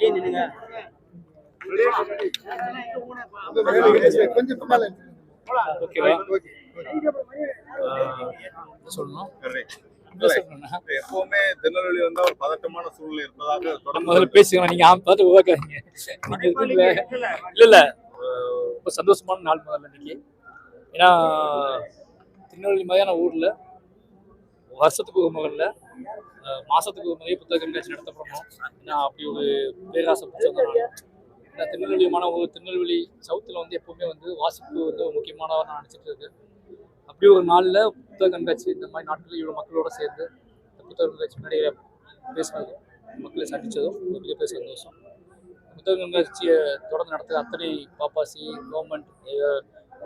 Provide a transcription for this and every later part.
வெளியே நின்னுங்க ஓகேவா சொல்லணும் எப்பவுமே திருநெல்வேலி வந்தா ஒரு பதட்டமான சூழ்நிலை இருப்பதாக முதல்ல பேசிக்கலாம் நீங்க ஆம் பார்த்து உருவாக்காதீங்க இல்ல இல்ல. ரொம்ப சந்தோஷமான நாள் முதல்ல இன்னைக்கு ஏன்னா திருநெல்வேலி மாதிரியான ஊர்ல வருஷத்துக்கு ஒரு முறையில் மாசத்துக்கு ஒரு முறையே புத்தக கண்காட்சி நடத்தப்படணும் நான் அப்படி ஒரு பேராசை பிடிச்சவங்க நான். ஏன்னா திருநெல்வேலி மாணவர்கள் திருநெல்வேலி சவுத்தில் வந்து எப்பவுமே வந்து வாசிப்பு வந்து ஒரு முக்கியமானதாக நான் நினச்சிட்டு இருக்கேன். அப்படி ஒரு நாளில் புத்தக கண்காட்சி இந்த மாதிரி நாட்களில் இவ்வளோ மக்களோட சேர்ந்து இந்த புத்தக கண்காட்சி முன்னாடி பேசினது மக்களை சந்தித்ததும் மிகப்பெரிய பேச சந்தோஷம். புத்தக கண்காட்சியை தொடர்ந்து நடத்துகிற அத்தனை பாப்பாசி கவர்மெண்ட்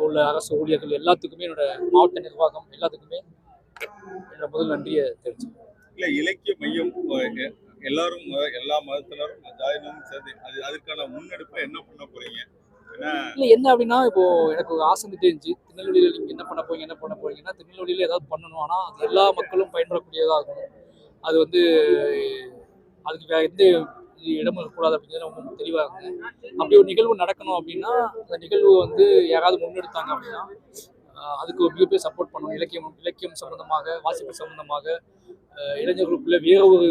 உள்ள அரசு ஊழியர்கள் எல்லாத்துக்குமே என்னோட மாவட்ட நிர்வாகம் எல்லாத்துக்குமே என்னோட முதல் நன்றியை தெரிவிச்சேன் இல்ல இலக்கிய மையம் எல்லாரும் எல்லா மதத்தினரும் ஜாதினரும் சேர்ந்து அது அதுக்கான முன்னெடுப்பை என்ன பண்ண போறீங்க? இல்லை என்ன அப்படின்னா இப்போ எனக்கு ஒரு ஆசை இருந்துட்டே இருந்துச்சு திருநெல்வேலியில் நீங்கள் என்ன பண்ண போறீங்க என்ன பண்ண போறீங்கன்னா திருநெல்வேலியில் ஏதாவது பண்ணணும். ஆனால் அது எல்லா மக்களும் பயன்படக்கூடியதாக இருக்கும் அது வந்து அதுக்கு வேற எந்த இடமும் இருக்கக்கூடாது அப்படிங்கிறது ரொம்ப தெளிவாக இருந்தது அப்படி ஒரு நிகழ்வு நடக்கணும் அப்படின்னா அந்த நிகழ்வு வந்து யாராவது முன்னெடுத்தாங்க அப்படின்னா அதுக்கு ஒரு மிகப்பெரிய சப்போர்ட் பண்ணணும். இலக்கியம் இலக்கியம் சம்பந்தமாக வாசிப்பு சம்பந்தமாக இளைஞர்களுக்குள்ள வேற ஒரு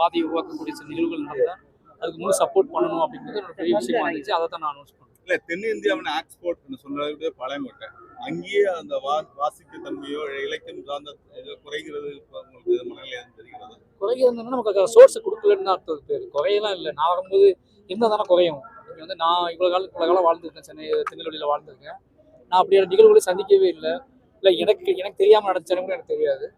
பாதையை உருவாக்கக்கூடிய சில நிகழ்வுகள் நடந்தால் அதுக்கு முழு சப்போர்ட் பண்ணணும் அப்படிங்கிறது ஒரு பெரிய விஷயமா இருந்துச்சு. அதை தான் நான் அனௌன்ஸ் பண்ணேன். இல்ல தென்னிந்தியாவின் ஆக்ஸ்போர்ட் சொல்றது பழங்கோட்டை அங்கேயே அந்த வா வாசிக்க தன்மையோ இலக்கியம் சார்ந்த இது குறைகிறது இப்ப உங்களுக்கு மனநிலை தெரிகிறது? குறையுதுன்னா நமக்கு சோர்ஸ் கொடுக்கலன்னு அர்த்தம். பேர் குறையெல்லாம் இல்லை. நான் வரும்போது இருந்தால் தானே குறையும். இங்கே வந்து நான் இவ்வளோ காலம் இவ்வளோ காலம் வாழ்ந்துருக்கேன். சென்னை திருநெல்வேலியில் வாழ்ந்துருக்கேன். நான் அப்படியான நிகழ்வுகளை சந்திக்கவே இல்லை. இல்லை எனக்கு எனக்கு தெரியாமல் நடந்துச்சுன்னு கூட எனக்கு தெரியாது.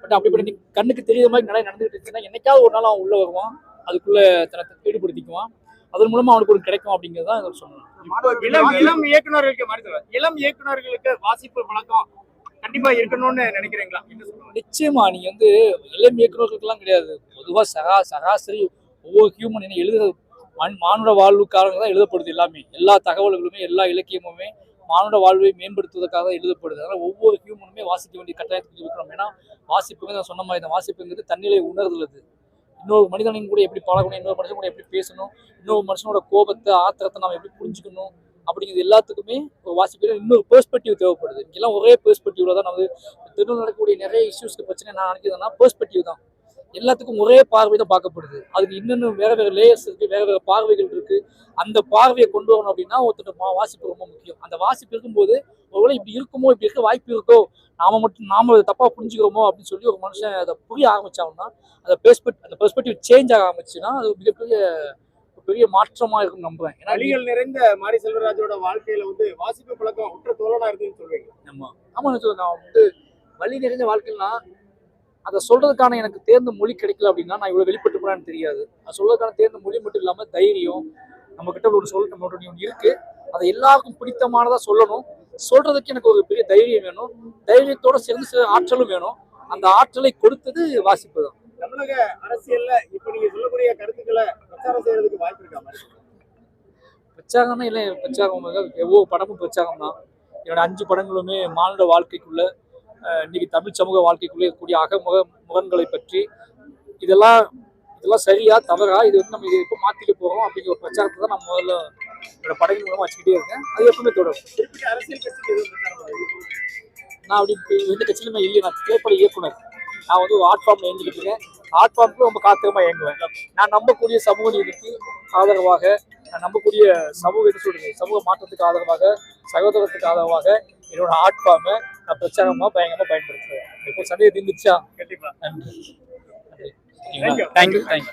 பட் அப்படிப்பட்ட நி- கண்ணுக்கு தெரியாத மாதிரி நிறைய நடந்துகிட்டு இருந்துச்சுன்னா என்னைக்காவது ஒரு நாள் அவன் உள்ளே வருவான். அதுக்குள்ள தனத்தை ஈடுபடுத்திக்குவான் அதன் மூலமா அவனுக்கு ஒரு கிடைக்கும் அப்படிங்கிறது தான் சொல்லணும் இளம் இளம் இயக்குனர்களுக்கு மாதிரி. இளம் இயக்குனர்களுக்கு வாசிப்பு பழக்கம் கண்டிப்பா இருக்கணும்னு நினைக்கிறீங்களா? நிச்சயமா நீங்க வந்து இளம் இயக்குநர்களுக்கெல்லாம் கிடையாது. பொதுவா சரா சராசரி ஒவ்வொரு ஹியூமன் என்ன எழுதுறது மண் மானுட வாழ்வுக்காக தான் எழுதப்படுது எல்லாமே. எல்லா தகவல்களுமே எல்லா இலக்கியமுமே மானுட வாழ்வை மேம்படுத்துவதற்காக தான் எழுதப்படுது. அதனால் ஒவ்வொரு ஹியூமனுமே வாசிக்க வேண்டிய கட்டாயத்துக்கு இருக்கிறோம் ஏன்னா வாசிப்புங்க நான் சொன்ன மாதிரி தான் வாசிப்புங்கிறது தன்னிலை உணர்தல் அது இன்னொரு மனிதனையும் கூட எப்படி பழகணும் இன்னொரு மனுஷன் கூட எப்படி பேசணும் இன்னொரு மனுஷனோட கோபத்தை ஆத்திரத்தை நம்ம எப்படி புரிஞ்சுக்கணும் அப்படிங்கிறது எல்லாத்துக்குமே வாசிப்பில் இன்னொரு பெர்ஸ்பெக்டிவ் தேவைப்படுது. இங்கெல்லாம் ஒரே பெர்ஸ்பெக்டிவ்ல தான் நம்ம திருநெல் நடக்கக்கூடிய நிறைய இஷ்யூஸ்க்கு பிரச்சனை நான் நினைக்கிறதுனா பெர்ஸ்பெக்டிவ் தான். எல்லாத்துக்கும் ஒரே பார்வை தான் பார்க்கப்படுது. அதுக்கு இன்னும் வேற வேற லேயர்ஸ் இருக்கு வேற வேற பார்வைகள் இருக்கு. அந்த பார்வையை கொண்டு வரணும் அப்படின்னா ஒருத்தர் வாசிப்பு ரொம்ப முக்கியம். அந்த வாசிப்பு இருக்கும்போது ஒருவேளை இப்படி இருக்குமோ இப்படி இருக்க வாய்ப்பு இருக்கோ நாம மட்டும் நாம அதை தப்பா புரிஞ்சுக்கிறோமோ அப்படின்னு சொல்லி ஒரு மனுஷன் அதை புரிய ஆரம்பிச்சாங்கன்னா அந்த பெர்ஸ்பெக்ட் அந்த பெர்ஸ்பெக்டிவ் சேஞ்ச் ஆக ஆரம்பிச்சுன்னா அது மிகப்பெரிய பெரிய மாற்றமா இருக்கும் நம்புறேன். ஏன்னா வழிகள் நிறைந்த மாரி செல்வராஜோட வாழ்க்கையில வந்து வாசிப்பு பழக்கம் உற்ற தோழனா இருக்குன்னு சொல்றீங்க. ஆமா. ஆமா நான் சொல்றேன். நான் வந்து வழி நிறைஞ்ச வாழ்க்கைனா அதை சொல்றதுக்கான எனக்கு தேர்ந்த மொழி கிடைக்கல அப்படின்னா நான் இவ்வளவு வெளிப்பட்டு போறான்னு தெரியாது. அது சொல்றதுக்கான தேர்ந்த மொழி மட்டும் இல்லாம தைரியம் நம்ம கிட்ட ஒரு சொல் நம்ம ஒன்று இருக்கு. அதை எல்லாருக்கும் பிடித்தமானதா சொல்லணும். சொல்றதுக்கு எனக்கு ஒரு பெரிய தைரியம் வேணும். தைரியத்தோட சேர்ந்து சில ஆற்றலும் வேணும். அந்த ஆற்றலை கொடுத்தது வாசிப்பு தான் தமிழக அரசியல்ல இப்ப நீங்க சொல்லக்கூடிய கருத்துக்களை பிரச்சாரம் செய்யறதுக்கு வாய்ப்பு இருக்கா? பிரச்சாரம்னா இல்லை. பிரச்சாரம் ஒவ்வொரு படமும் பிரச்சாரம் தான் என்னோட அஞ்சு படங்களுமே மானுட வாழ்க்கைக்குள்ள இன்னைக்கு தமிழ் சமூக வாழ்க்கைக்குள்ளே இருக்கக்கூடிய அகமுக முகங்களை பற்றி இதெல்லாம் இதெல்லாம் சரியா தவறா இது வந்து நம்ம எப்போ மாற்றிக்க போகிறோம் அப்படிங்கிற ஒரு பிரச்சாரத்தை தான் நான் முதல்ல என்னோட படங்கள் மூலமாக வச்சுக்கிட்டே இருக்கேன். அது எப்பவுமே தொடரும்? நான் அப்படி எந்த கட்சியிலுமே இல்லை. நான் திரைப்பட இயக்குனர். நான் வந்து ஒரு ஆர்ட் ஃபார்ம் இயங்கிட்டு இருக்கேன் ஆர்ட் ஃபார்முக்கு ரொம்ப காத்திரமா இயங்குவேன். நான் நம்பக்கூடிய சமூக நீதிக்கு ஆதரவாக நான் நம்பக்கூடிய சமூக என்ன சொல்றது சமூக மாற்றத்துக்கு ஆதரவாக சகோதரத்துக்கு ஆதரவாக என்னோட ஆர்ட் ஃபார்மை நான் பிரச்சாரமா பயங்கரமா பயன்படுத்துவேன். இப்போ சந்தேகம் தீர்ந்துச்சா கண்டிப்பா. Thank you thank you